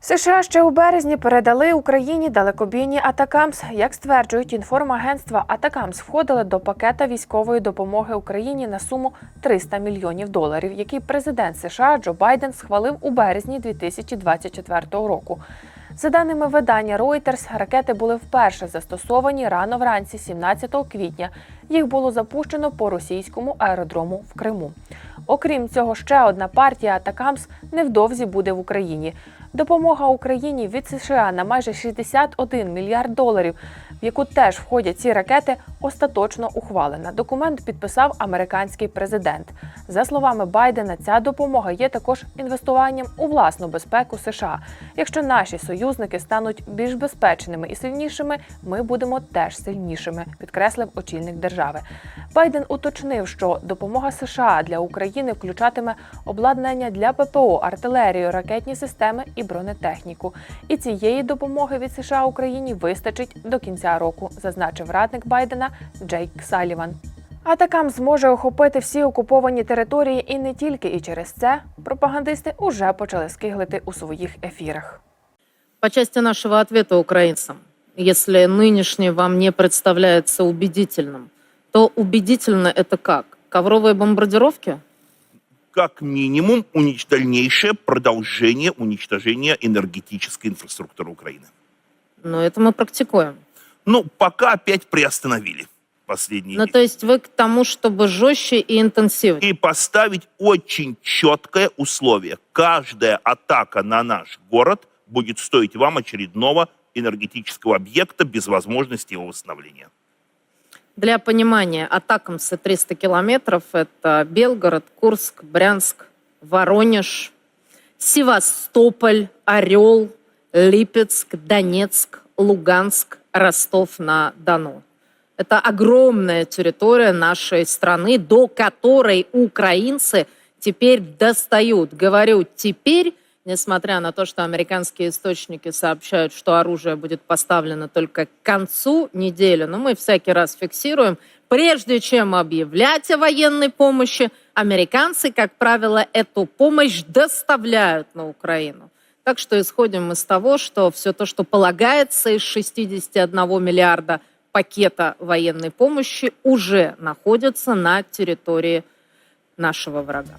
США ще у березні передали Україні далекобійні Атакамс. Як стверджують інформагентства, Атакамс входили до пакета військової допомоги Україні на суму 300 мільйонів доларів, який президент США Джо Байден схвалив у березні 2024 року. За даними видання Reuters, ракети були вперше застосовані рано вранці 17 квітня. Їх було запущено по російському аеродрому в Криму. Окрім цього, ще одна партія Атакамс невдовзі буде в Україні. Допомога Україні від США на майже 61 мільярд доларів, в яку теж входять ці ракети, остаточно ухвалена. Документ підписав американський президент. За словами Байдена, ця допомога є також інвестуванням у власну безпеку США. Якщо наші союзники стануть більш безпечними і сильнішими, ми будемо теж сильнішими, підкреслив очільник держави. Байден уточнив, що допомога США для України включатиме обладнання для ППО, артилерію, ракетні системи і бронетехніку. І цієї допомоги від США Україні вистачить до кінця року, зазначив радник Байдена Джейк Саліван. Атакам зможе охопити всі окуповані території і не тільки. І через це пропагандисти уже почали скиглити у своїх ефірах. По части нашего ответа украинцам, если нынешний вам не представляется убедительным, то убедительно это как? Ковровые бомбардировки? Как минимум унич... дальнейшее продолжение уничтожения энергетической инфраструктуры Украины. Ну, это мы практикуем. Ну, пока опять приостановили последние Ну, дни. то есть вы к тому, чтобы жестче и интенсивнее. И поставить очень четкое условие. Каждая атака на наш город будет стоить вам очередного энергетического объекта без возможности его восстановления. Для понимания, атакамсы 300 километров – это Белгород, Курск, Брянск, Воронеж, Севастополь, Орел, Липецк, Донецк, Луганск, Ростов-на-Дону. Это огромная территория нашей страны, до которой украинцы теперь достают. Говорю теперь, несмотря на то, что американские источники сообщают, что оружие будет поставлено только к концу недели, но мы всякий раз фиксируем, прежде чем объявлять о военной помощи, американцы, как правило, эту помощь доставляют на Украину. Так что исходим с того, что все то, что полагается из 61 миллиарда пакета военной помощи, уже находится на территории нашего врага.